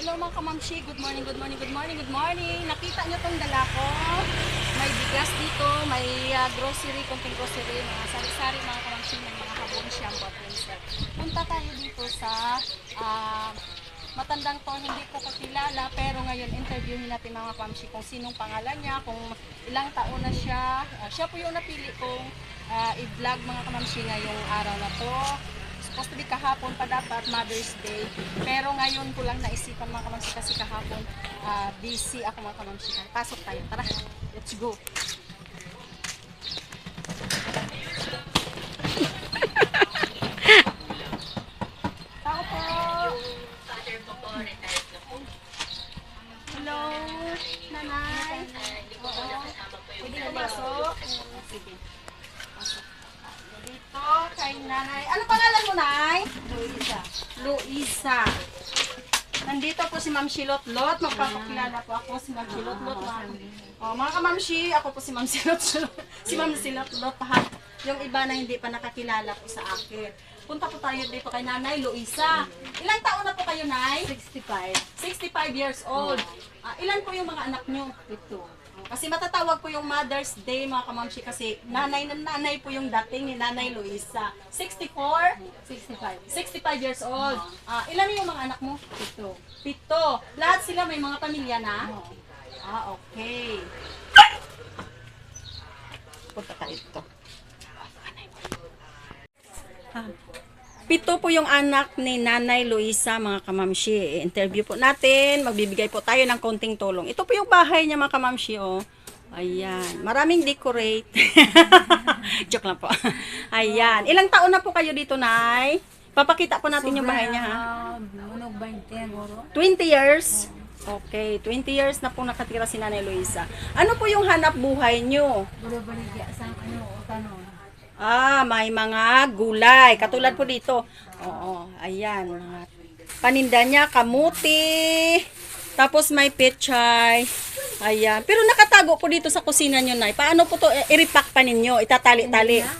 Hello mga kamamshi, good morning, good morning, good morning, good morning. Nakita niyo tong dala ko. May bigas dito, may ah, grocery, konting grocery, mga sari-sari mga kamamshi, may mga habon, shampoo at rinser. Punta tayo dito sa ah, matandang to, hindi ko kakilala, pero ngayon interviewin natin mga kamamshi kung sinong pangalan niya, kung ilang taon na siya. Ah, siya po yung napili kong ah, i-vlog mga kamamshi ngayong araw na to supposed to be kahapon pa dapat Mother's Day. Pero ngayon ko lang naisipan mga kamamsi kasi kahapon ah, busy ako mga kamamsi. Pasok tayo. Tara, let's go. Nandito po si Ma'am Shilotlot. Magpapakilala po ako si Ma'am Shilotlot. Oh, mga kamamshi, ako po si Ma'am Shilotlot. si Ma'am Shilotlot. Ha? Yung iba na hindi pa nakakilala po sa akin. Punta po tayo dito kay Nanay Luisa. Ilang taon na po kayo, Nay? 65. 65 years old. Ah, ilan po yung mga anak nyo? Ito. Kasi matatawag po yung Mother's Day mga kamamshi kasi nanay na nanay po yung dating ni Nanay Luisa. 64, 65. 65 years old. Ah, ilan yung mga anak mo? Ito. Pito. Lahat sila may mga pamilya na? Ah, okay. Punta tayo dito. Ah. Pito po yung anak ni Nanay Luisa, mga kamamshi. I-interview po natin. Magbibigay po tayo ng konting tulong. Ito po yung bahay niya, mga kamamshi, oh. Ayan. Maraming decorate. Joke lang po. Ayan. Ilang taon na po kayo dito, Nay? Papakita po natin yung bahay niya, ha? Munog 20 siguro. 20 years? Okay, 20 years na po nakatira si Nanay Luisa. Ano po yung hanap buhay nyo? Buro-baligya sa ano o kanon. Ah, may mga gulay. Katulad po dito. Oo, ayan. Paninda niya, kamuti. Tapos may pechay. Ayan. Pero nakatago po dito sa kusina nyo, Nay. Paano po to i- i-repack pa ninyo? Itatali-tali. Na,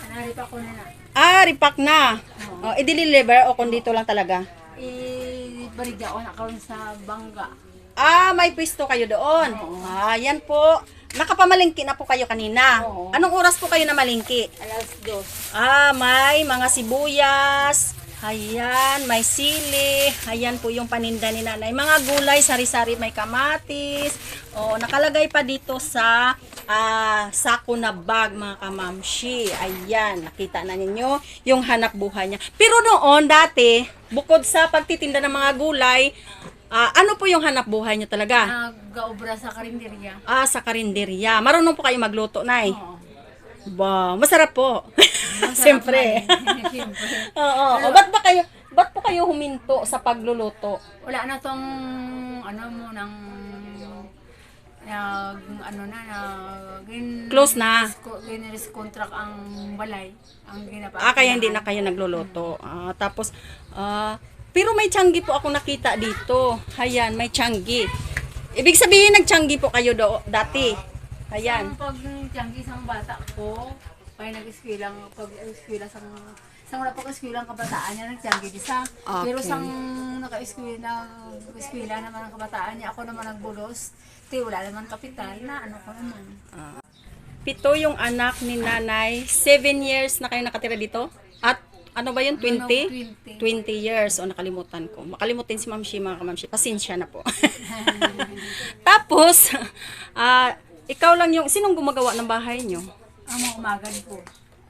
ko na na. Ah, repack na. Oh, i-deliver o kung dito lang talaga? I-baligya ko na sa bangga. Ah, may pwesto kayo doon. Ah, yan po. Nakapamalingki na po kayo kanina. Oo. Anong oras po kayo na malingki? Alas dos. Ah, may mga sibuyas. Ayan, may sili. Ayan po yung paninda ni nanay. Mga gulay, sari-sari, may kamatis. O, nakalagay pa dito sa ah, sako na bag, mga kamamshi. Ayan, nakita na ninyo yung hanap buhay niya. Pero noon, dati, bukod sa pagtitinda ng mga gulay, ah, ano po yung hanap buhay niya talaga? Nagaobra sa karinderya. Ah, sa karinderya. Marunong po kayo magluto, Nay? Oo. Ba, masarap po. Siyempre. Siyempre. Oo. O, ba't ba kayo, ba't po kayo huminto sa pagluluto? Wala na tong ano mo nang nag ano na na gin Close na. Ginaris contract ang balay ang ginapa. Ah, kaya hindi na kayo nagluluto. Ah, tapos, ah, pero may tiyanggi po ako nakita dito. Ayan, may tiyanggi. Ibig sabihin, nagtiyanggi po kayo do, dati. Ayan. Ang pag tiyanggi sang bata ko, pag nag-eskwela, pag eskwela sang sang wala pag eskwela kabataan niya nagtiyanggi di sa. Okay. Pero sang naka-eskwela, eskwela naman ang kabataan niya, ako naman nagbulos. Ti wala naman kapital na ano ko naman. Pito yung anak ni nanay. Seven years na kayo nakatira dito? At ano ba yun? 20? 20. 20 years. O, nakalimutan ko. Makalimutin si Ma'am Shi, mga kamamshi. Pasensya na po. Tapos, ah, ikaw lang yung, sinong gumagawa ng bahay nyo? Ang mga umagad ko.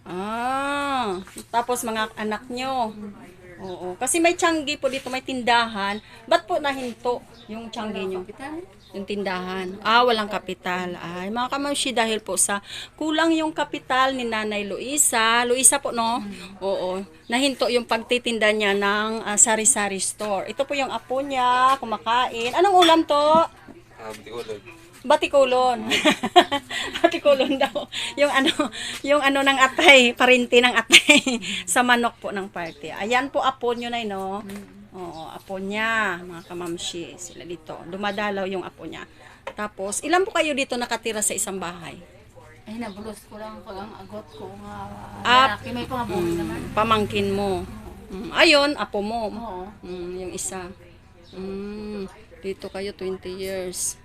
Ah, tapos mga anak nyo. Oo, kasi may tiyanggi po dito, may tindahan. Ba't po nahinto yung tiyanggi nyo? Kapital? Yung tindahan. Ah, walang kapital. Ay, mga kamamshi, dahil po sa kulang yung kapital ni Nanay Luisa. Luisa po, no? Oo. Nahinto yung pagtitinda niya ng ah, sari-sari store. Ito po yung apo niya, kumakain. Anong ulam to? Ah, Bitikolod. Batikulon. Batikulon daw. Yung ano, yung ano ng atay, parinti ng atay sa manok po ng party. Ayan po apo nyo na no. Oo, apo niya, mga kamamshi, sila dito. Dumadalaw yung apo niya. Tapos, ilan po kayo dito nakatira sa isang bahay? Ay, nabulos ko lang pag ang agot ko nga Ah, lalaki. May pangabuhi naman. Pamangkin mo. Mm, ayun, apo mo. Oo. Mm, yung isa. Mm. Dito kayo 20 years.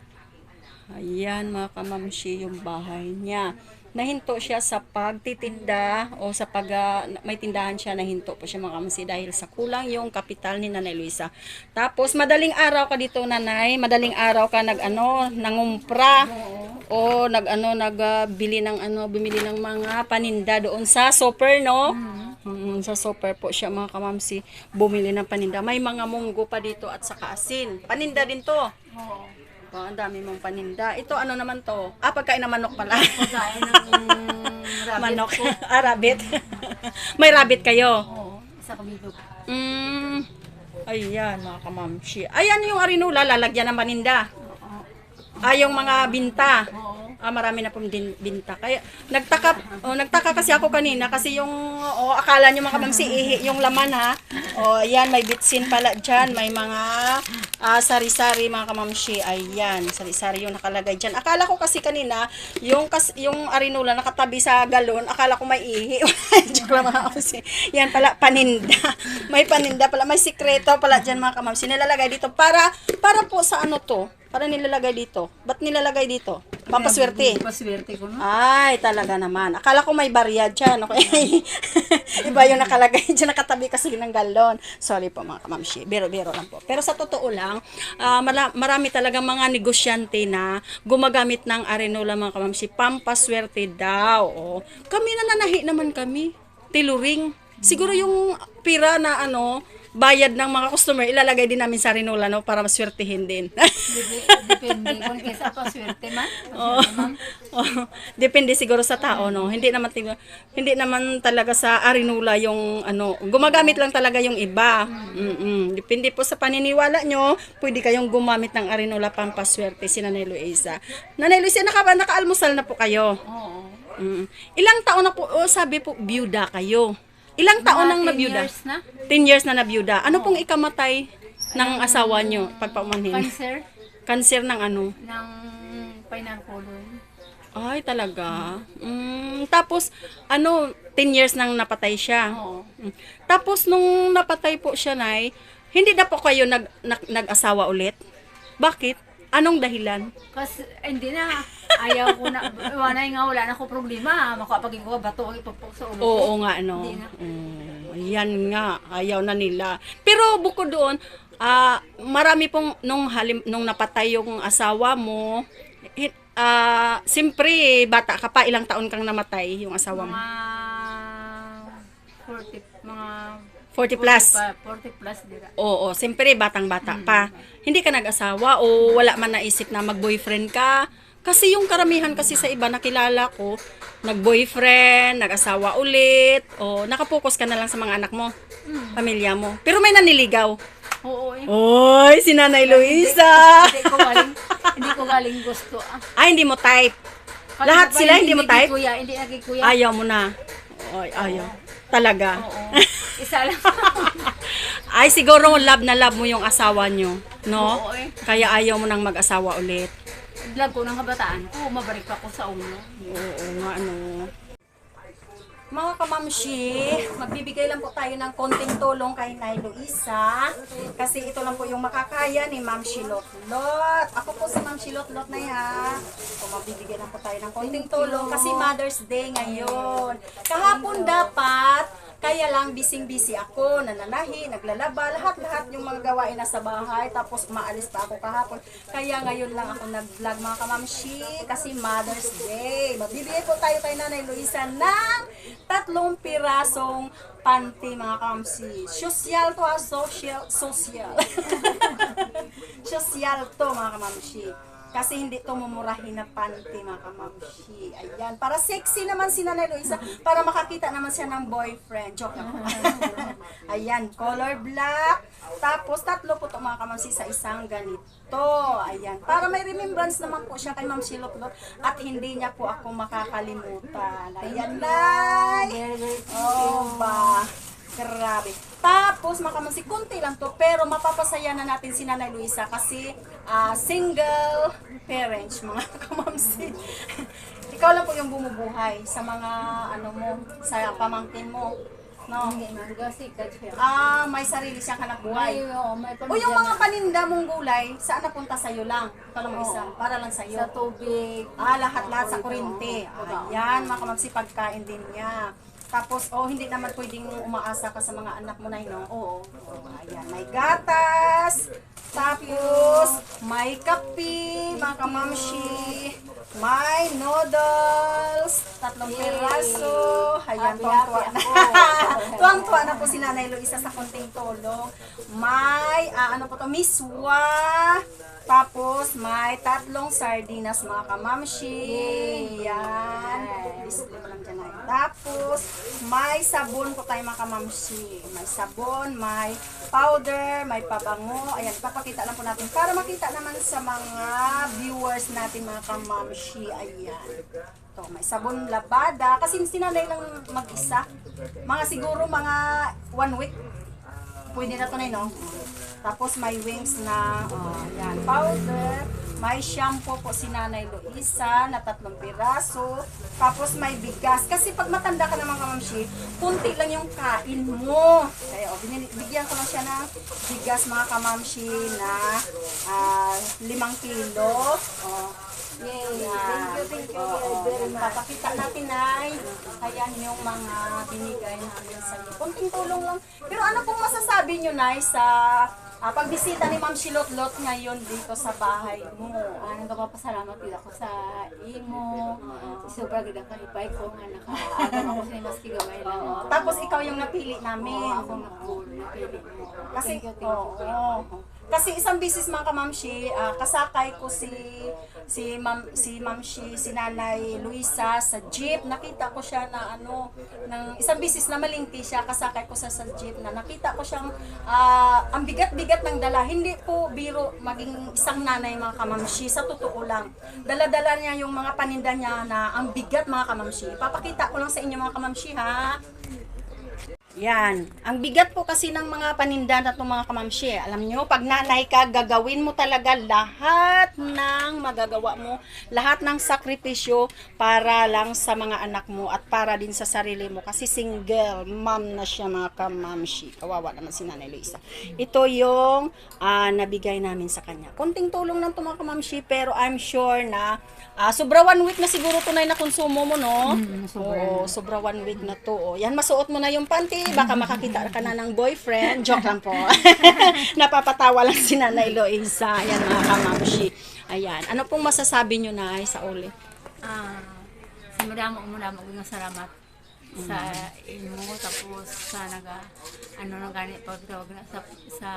Ayan mga kamamshi yung bahay niya. Nahinto siya sa pagtitinda o sa pag ah, may tindahan siya nahinto po siya mga kamamshi dahil sa kulang yung kapital ni Nanay Luisa. Tapos madaling araw ka dito Nanay, madaling araw ka nag ano, nangumpra o nag ano nagbili ng ano, bumili ng mga paninda doon sa super no. Mm, sa super po siya mga kamamsi bumili ng paninda. May mga munggo pa dito at saka asin. Paninda din to. Oo. Oh, ang dami mong paninda. Ito ano naman to? Ah, pagkain ng manok pala. Pagkain ng rabbit manok. ko. ah, rabbit. May rabbit kayo. Oo. Isa kabidog. Mm. Ayan, mga kamamsi. Ayan yung arinula, lalagyan ng paninda. Oo. Ah, yung mga binta. Oo. Ah, marami na pong din, binta. Kaya nagtaka oh, nagtaka kasi ako kanina kasi yung oh, akala niyo mga kamamsi ihi yung laman ha. Oh, ayan may bitsin pala diyan, may mga ah, sari-sari mga kamamsi. Ayan, sari-sari yung nakalagay diyan. Akala ko kasi kanina yung kas, yung arinula nakatabi sa galon, akala ko may ihi. Joke lang mga kamamsi. Yan pala paninda. May paninda pala, may sikreto pala diyan mga kamamsi. Nilalagay dito para para po sa ano to? Para nilalagay dito. Ba't nilalagay dito? Pampaswerte. Paswerte ko no. Ay, talaga naman. Akala ko may barya dyan. Okay? Iba yung nakalagay dyan. Nakatabi kasi ng galon. Sorry po mga kamamshi. Biro-biro lang po. Pero sa totoo lang, mala- marami talaga mga negosyante na gumagamit ng arenola mga kamamshi. Pampaswerte daw. Oh. Kami nananahi naman kami. Tiluring. Siguro yung pira na ano, bayad ng mga customer, ilalagay din namin sa arenola no, para maswertihin din. Dep- Depende kung kesa man. Oo. Paswerte man. Oo. Depende siguro sa tao, no? Hindi naman hindi naman talaga sa arinula yung ano, gumagamit lang talaga yung iba. Mm. Depende po sa paniniwala nyo, pwede kayong gumamit ng arinula pampaswerte si Nanay Luisa. Nanay Luisa, naka, naka-almusal na po kayo. Oo. Mm. Ilang taon na po, oh, sabi po, byuda kayo. Ilang taon nang Mga 10 nabiyuda? years na. 10 years na nabiyuda. Ano pong ikamatay ng asawa nyo pagpaumanhin? Cancer Cancer ng ano? ng spinal column. Ay, talaga. Mm, tapos, ano, 10 years nang napatay siya. Oo. Mm. Tapos, nung napatay po siya, Nay, hindi na po kayo nag, nag, nag-asawa ulit? Bakit? Anong dahilan? Kasi hindi na. Ayaw ko na. Wala nga, wala na ko problema. Makapagin ko bato ang ipapok sa ulo. Oo nga, ano. Hindi na. Mm, yan nga, ayaw na nila. Pero bukod doon, ah marami pong, nung, halim, nung napatay yung asawa mo, hit, ah siyempre, bata ka pa, ilang taon kang namatay yung asawa mo? Mga 40, mga 40 plus. 40 plus dira. Oo, siyempre batang-bata pa. Hindi ka nag-asawa o wala man naisip na mag-boyfriend ka. Kasi yung karamihan kasi sa iba nakilala ko, nag-boyfriend, nag-asawa ulit, o nakapokus ka na lang sa mga anak mo, pamilya mo. Pero may naniligaw. Oo eh. Oy, si Nanay Luisa! Hindi ko galing, hindi ko galing gusto. Ah. Ay, hindi mo type. Lahat sila hindi mo type? Kuya, hindi naging kuya. Ayaw mo na. Oy, ayaw. Talaga. Oo. Isa lang. Ay, siguro love na love mo yung asawa nyo. No? Oo eh. Kaya ayaw mo nang mag-asawa ulit. Vlog ko ng kabataan ko, mabalik pa ko sa ulo. Oo nga, ano. Mga kamamshi, magbibigay lang po tayo ng konting tulong kay Nay Luisa. Kasi ito lang po yung makakaya ni Ma'am Shilotlot. Ako po si Ma'am Shilotlot na ya. So, magbibigay lang po tayo ng konting tulong kasi Mother's Day ngayon. Kahapon dapat, kaya lang bising-busy ako, nananahi, naglalaba, lahat-lahat yung mga gawain na sa bahay. Tapos umaalis pa ako kahapon. Kaya ngayon lang ako nag-vlog mga kamamshi kasi Mother's Day. Magbibigay po tayo kay Nanay Luisa ng tatlong pirasong panty mga kamamshi. Social to ha, social, social. social to mga kamamshi. Kasi hindi to mumurahin na panty mga kamamshi. Ayan. Para sexy naman si Nanay Luisa. Para makakita naman siya ng boyfriend. Joke lang. Ayan. Color black. Tapos tatlo po to mga kamamshi sa isang ganito. Ayan. Para may remembrance naman po siya kay Ma'am Shilotlot. At hindi niya po ako makakalimutan. Ayan, Nay. Oh, ba. Grabe. Tapos, makamansi, kunti lang to, pero mapapasaya na natin si Nanay Luisa kasi ah, single parents, mga kamamsi. Ikaw lang po yung bumubuhay sa mga, ano mo, sa pamangkin mo. No. Ah, may sarili siyang hanap buhay. May, oh, may O yung mga paninda mong gulay, saan napunta sa'yo lang? Ikaw lang isa, para lang sa'yo. sa tubig. Ah, lahat-lahat sa kuryente. Oo. Ayan, mga kamamsi, pagkain din niya. Tapos, oh, hindi naman pwedeng umaasa ka sa mga anak mo na yun? Oo. Oh, ayan, may gatas. Tapos, may kape, mga kamamsi. May noodles. Tatlong Yay! piraso. Ayan, tuwang-tuwa na. tuwang-tuwa na po si Nanay Luisa sa konting tulong. May, ah, ano po to, miswa. Tapos, may tatlong sardinas mga kamamshi. Yan. Display ko lang dyan ay. Tapos, may sabon po tayo mga kamamshi. May sabon, may powder, may pabango. Ayan, papakita lang po natin. Para makita naman sa mga viewers natin mga kamamshi. Ayan. To, may sabon labada. Kasi sinanay lang mag-isa. Mga siguro mga one week. Pwede na to na no? Tapos may wings na oh, yan, powder. May shampoo po si Nanay Luisa na tatlong piraso. Tapos may bigas. Kasi pag matanda ka naman kamamshi, kunti lang yung kain mo. Kaya oh, binili- bigyan ko lang siya ng bigas mga kamamshi na ah, limang kilo. Oh, Yay! Thank you, thank you Oo. very much. Papakita natin, Nay. Ayan yung mga binigay namin sa iyo. Kunting tulong lang. Pero ano pong masasabi nyo, Nay, sa ah, pagbisita ni Ma'am Shilotlot ngayon dito sa bahay mo? Ah, nagpapasalamat din ako sa imo. Sobrang ganda kalipay ko nga nakaagan ako sa maski gamay lang. Tapos ikaw yung napili Oo, namin. ako na-cool, napili mo. Kasi, Thank you, thank you. oo. Kasi isang bisis mga kamamshi, ah, kasakay ko si si Ma'am si Mamshi, si Nanay Luisa sa jeep. Nakita ko siya na ano, ng isang bisis na malingki siya, kasakay ko sa sa jeep na nakita ko siyang ah, ang bigat-bigat ng dala. Hindi po biro maging isang nanay mga kamamshi, sa totoo lang. Dala-dala niya yung mga paninda niya na ang bigat mga kamamshi. Papakita ko lang sa inyo mga kamamshi ha. Yan. Ang bigat po kasi ng mga paninda na itong mga kamamshi. eh. Alam nyo, pag nanay ka, gagawin mo talaga lahat ng magagawa mo, lahat ng sakripisyo para lang sa mga anak mo at para din sa sarili mo. Kasi single, mom na siya mga kamamshi. Kawawa naman si Nanay Luisa. Ito yung ah, nabigay namin sa kanya. Konting tulong lang ito mga kamamshi, pero I'm sure na ah, sobra one week na siguro tunay na konsumo mo, no? Mm, sobra Oo, sobra one week na to. Oh. Yan, masuot mo na yung panty. Baka makakita ka na ng boyfriend. Joke lang po. Napapatawa lang si Nanay Loisa. Ayan, mga kamamshi. Ayan. Ano pong masasabi nyo na sa uli? Ah, sa madamo mo na mga salamat sa imo tapos sa naga ano na gani pag tawag na sa sa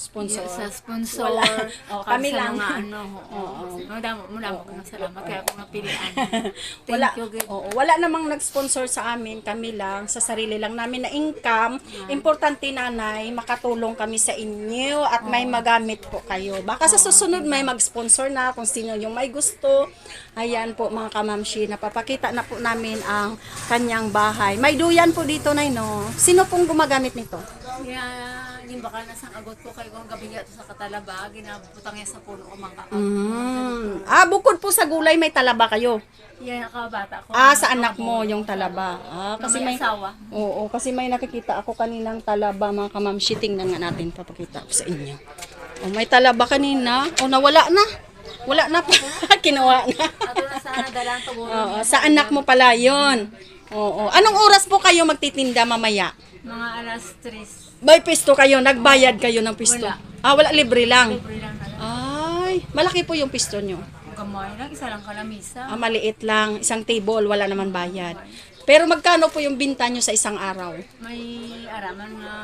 Sponsor. sa sponsor Wala. Oh, kag kami lang. mga ano oo madamo mo na mga salamat kaya ako napilian thank wala, you good oo, wala namang nag-sponsor sa amin, kami lang, sa sarili lang namin na income. Importante nanay, makatulong kami sa inyo at may magamit po kayo. Baka sa susunod may mag-sponsor na kung sino yung may gusto. Ayan po mga kamamshi, napapakita na po namin ang kanyang bahay. May duyan po dito na no. Sino pong gumagamit nito? kaya yung baka nasang agot ko kay kung gabi to sa katalaba ginabutang niya sa puno ko mga Mm. Ah, bukod po sa gulay, may talaba kayo. yan nakabata ko Ah, sa anak mo yung talaba. Ah, kasi may asawa Oo, kasi may nakikita ako kaninang talaba mga kamamshi. Tingnan nga natin, papakita ko sa inyo. Oh, may talaba kanina. Oh, nawala na. Wala na po. Kinuha na. ato na sana dalang Oo, sa anak mo pala yon. Oo. Anong oras po kayo magtitinda mamaya? Mga alas 3 May pisto kayo, nagbayad kayo ng pisto. Wala. Ah, wala libre lang. libre lang na Ay, malaki po yung pisto nyo. gamay lang isa lang kalamisa Ah, maliit lang, isang table, wala naman bayad. Pero magkano po yung binta nyo sa isang araw? May araman nga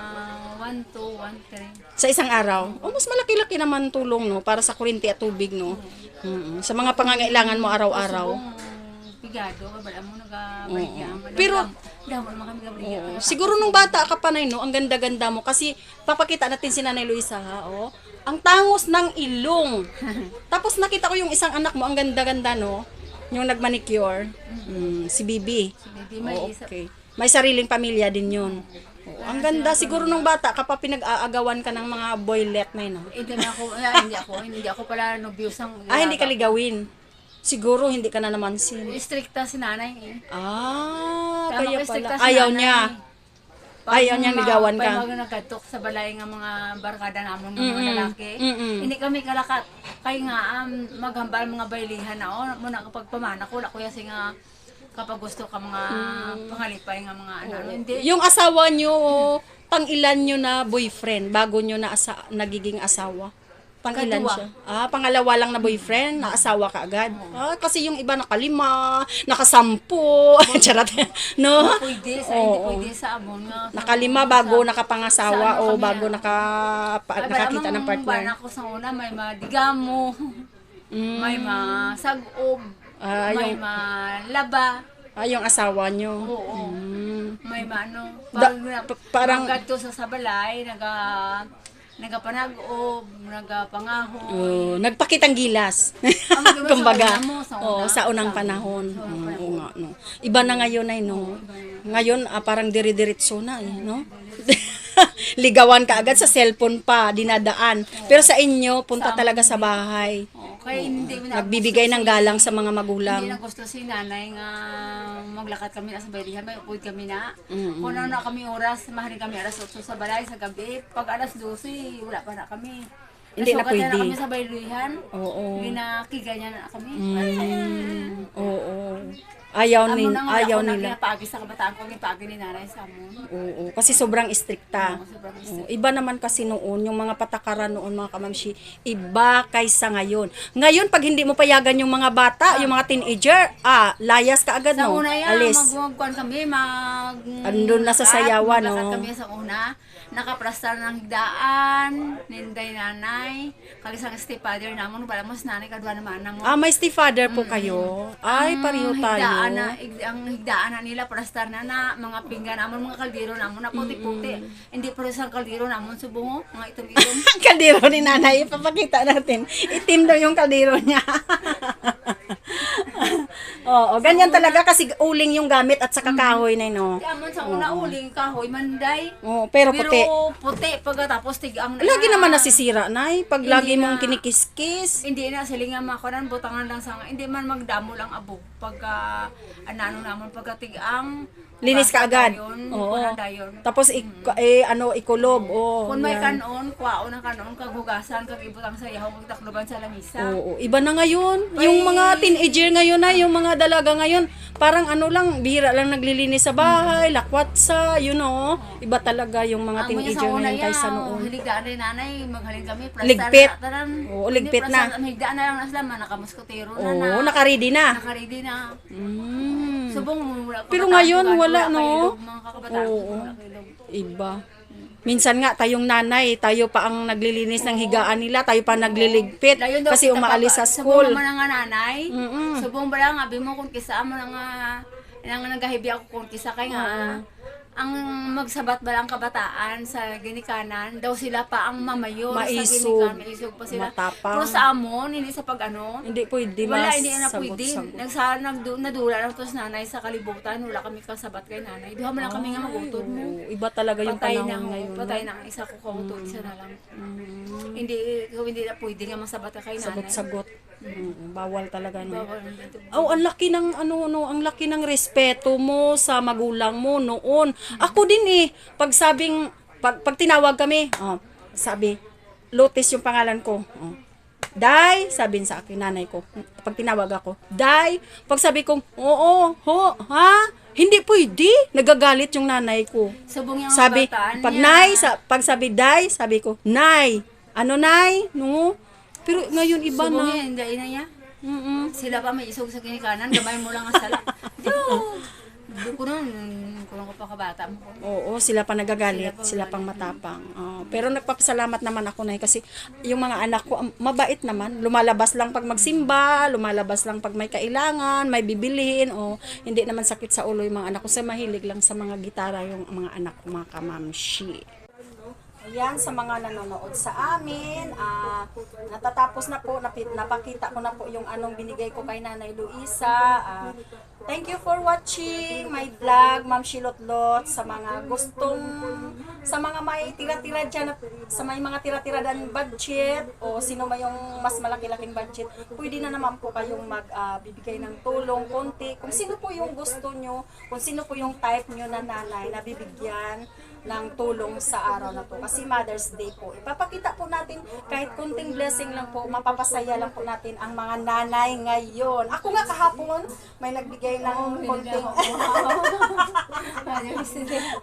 1, 2, 1, 3. Sa isang araw? Oh, mas malaki-laki naman tulong, no? Para sa kuryente at tubig, no? Mm, Sa mga pangangailangan mo araw-araw. Pigado, wala mo nagabaligyan. Pero- damo naman kami gabaligyan. Oo. Siguro nung bata ka pa na, no? Ang ganda-ganda mo. Kasi papakita natin si Nanay Luisa, ha? Oh. Ang tangos ng ilong. Tapos nakita ko yung isang anak mo, ang ganda-ganda, no? Yung nagmanicure. Mm, si Bibi. Hindi may Oo, isa. okay. May sariling pamilya din yun. Oo, ang ganda. Siguro nung bata ka pa pinag-aagawan ka ng mga boylet na yun, no? Hindi na ako, ah, hindi ako, hindi ako pala nobyosang. Ah, hindi ka ligawin. Siguro hindi ka na naman sin. Stricta si nanay eh. Ah, Tama kaya ka, pala. si Ayaw nanay. niya. Ayaw niyang ligawan ka. Pag mga nagkatok sa balay nga mga barkada namon ng mga Mm-mm. lalaki. Mm-mm. Hindi kami kalakat. Kaya nga um, maghambal mga baylihan na o muna kapag pamana ko kuya si nga kapag gusto ka mga pangalipay nga mga ano, ano hindi Yung asawa nyo, pang ilan nyo na boyfriend bago nyo na asa, nagiging asawa? Pang ilan Kadua. siya? Ah, pangalawa lang na boyfriend, na asawa ka agad. Ah, kasi yung iba nakalima, nakasampu, charot. no? pwede sa hindi oo. pwede sa amon nga Nakalima bago sa- nakapangasawa sa o bago ah. naka, pa- Ay, nakakita ng partner. bana ko sa una may madigamo, Mm. may masagob, Ah, may yung, malaba, ah, yung asawa nyo. oo. Mm. May maano, Da- pag pa- parang- pag gadto sa sabalay, naga nagapanag-ob, nagapangaho. Oh, nagpakitang gilas. Kumbaga, sa oh, sa unang Sa- panahon. sa unang panahon. oo nga, no. Iba na ngayon ay no. Ngayon ah, parang diri-diretso na eh, no? Ligawan ka agad sa cellphone pa, dinadaan. Pero sa inyo, punta talaga sa bahay. Oo, kaya hindi mo na Nagbibigay ng galang sa mga Hindi magulang. na gusto si nanay nga maglakad kami na sa baylihan, may upod kami na. Mm-mm. Kung ano na kami oras, mahalin kami alas 8 sa balay sa gabi. Pag alas 12, wala pa na kami. Hindi na Nasukat pwede. na kami sa baylihan. Oo. Ginakiganyan na kami. Mm, oo. Ayaw, na nga ayaw na nila. kinapagi sa kabataan ko, kinapagi ni nanay sa amon. Oo, kasi sobrang istrikta. Oo, sobrang Oo, iba naman kasi noon, yung mga patakaran noon mga kamamshi, iba kaysa ngayon. Ngayon, pag hindi mo payagan yung mga bata, yung mga teenager, ah, layas ka agad, Sa no? una yan, Alis. kami, mag... Andun na sa sayawan, no? kami sa una, nakaprastar ng higdaan, ninday nanay, kagisang stepfather namon, wala mas nanay, kadwa naman na mo. Ah, may stepfather po kayo. Ay, pareho tayo. higdaan na, ig- ang higdaan na nila, prastar na na, mga pinggan namon, mga kaldero namon, na puti-puti. Hindi pero sa kaldero namon, subungo, mga itong-itong. Ang kaldero ni nanay, ipapakita natin. Itim daw yung kaldero niya. Oo, ganyan talaga kasi uling yung gamit at saka kahoy na no. Amon sa una uling, kahoy, manday. Oo, pero Pero puti. puti, pagkatapos tigang na. Lagi naman nasisira, nay. Pag Hindi lagi na. mong kinikiskis. Hindi na silingan makunan butangan lang sa hindi man magdamo lang abo pagka anano namon pagka tigang Linis ka agad. Oo. Tapos ik, eh, ano, ikulob. Oo, Kung may yan. kanon, kuwaon ng kanon, kaghugasan, kagibutang sa yahaw, magtakloban sa lamisa. Oo, iba na ngayon. Ay. Yung mga teenager ngayon na, yung mga dalaga ngayon, parang ano lang, bihira lang naglilinis sa bahay, lakwat sa, you know. Iba talaga yung mga teenager ngayon kaysa noon. hiligdaan rin nanay, maghalin kami, plastar Ligpit. na, tanan. Oo, ligpit na. Higdaan na lang na sila, man, nakamuskotero na na. Oo, nakaready na. Nakaready na. Mm. Subong, wala Pero ngayon, wala, no? Oo. Iba. Minsan nga, tayong nanay, tayo pa ang naglilinis ng higaan nila, tayo pa nagliligpit daw kasi kita umaalis sa Subong school. naman nga nanay. Mm-mm. Subong ba lang, abi mo kung kisa mo na nga, nang nagahibi ako kung kisa kay nga, ang magsabat ba lang kabataan sa ginikanan, daw sila pa ang mamayor sa Maisog. ginikanan, maisog pa sila. Matapang. Pero sa amon, hindi sa pag ano, Hindi pwede wala, hindi na pwede. Nagsa, nagdu, nadula lang tos nanay sa kalibutan, wala kami kasabat kay nanay. Duha mo lang kami nga magutod mo. Iba talaga yung Patay panahon na ngayon. patay na ang isa ko kautod, isa na lang. Mm, Hindi, hindi na pwede nga masabat ka kay nanay. Sagot-sagot. Mm, bawal talaga no. Bawal. Oh, ang laki ng ano no, ang laki ng respeto mo sa magulang mo noon. Ako din eh, pag sabing pag, pag tinawag kami, oh, sabi Lotus yung pangalan ko. Oh. Day, sabihin sa akin nanay ko. Pag tinawag ako, Day, pag sabi kong, oo, ho, ha? Hindi pwede. Nagagalit yung nanay ko. Subong yung Sabi, kabataan pag niya. nay, sa, pag sabi day, sabi ko, nay. Ano nay? No? Pero ngayon iba Subong na. yan, hindi na niya. Mm-mm. Sila pa may isog sa kinikanan, gamay mo lang ang sala. Hindi ko nun, kung ko pa kabata mo. Oo, sila pa nagagalit, Sila sila, pa pang matapang. Oo, pero nagpapasalamat naman ako na kasi yung mga anak ko, mabait naman. Lumalabas lang pag magsimba, lumalabas lang pag may kailangan, may bibilihin, o hindi naman sakit sa ulo yung mga anak ko. Sa mahilig lang sa mga gitara yung mga anak ko, mga kamamshi. Ayan, sa mga nanonood sa amin, ah, natatapos na po, napakita ko na po yung anong binigay ko kay Nanay Luisa. Ah, thank you for watching my vlog, Ma'am Shilotlot, sa mga gustong, sa mga may tira-tira dyan, sa may mga tira-tira dan budget, o sino may yung mas malaki-laking budget, pwede na naman po kayong magbibigay ng tulong, konti, kung sino po yung gusto nyo, kung sino po yung type nyo na nanay na bibigyan, ng tulong sa araw na to. Kasi Mother's Day po. Ipapakita po natin kahit kunting blessing lang po, mapapasaya lang po natin ang mga nanay ngayon. Ako nga kahapon, may nagbigay ng konting...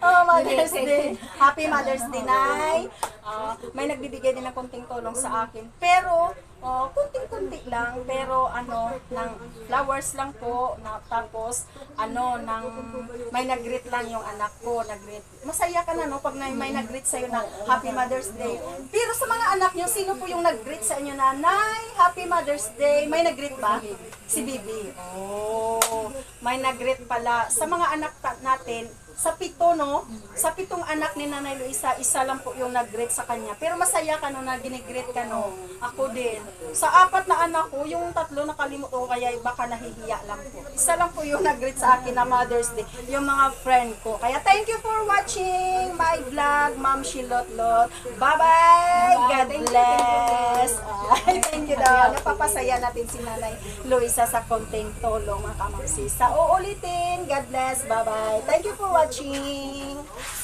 oh, Mother's Day. Happy Mother's Day, Nay. Ah, may nagbibigay din ng konting tulong sa akin. Pero, oh, kunting-kunti lang. Pero, ano, ng flowers lang po. Na, tapos, ano, ng, may nag-greet lang yung anak ko. Nag-greet. Masaya ka na, no? Pag may, may nag-greet sa'yo na Happy Mother's Day. Pero sa mga anak niyo, sino po yung nag-greet sa inyo na, Nay, Happy Mother's Day? May nag-greet ba? Si Bibi. Oh, may nag-greet pala. Sa mga anak natin, sa pito, no? Sa pitong anak ni Nanay Luisa, isa lang po yung nag-greet sa kanya. Pero masaya ka no na ginigreet ka no. Ako din. Sa apat na anak ko, yung tatlo nakalimut ko, kaya baka nahihiya lang po. Isa lang po yung nag-greet sa akin na Mother's Day. Yung mga friend ko. Kaya thank you for watching my vlog, Ma'am Shilotlot. Bye-bye! God bless! Ay, thank you daw. Napapasaya natin si Nanay Luisa sa konting tulong, mga kamamsis. Sa uulitin, God bless. Bye-bye. Thank you for watching.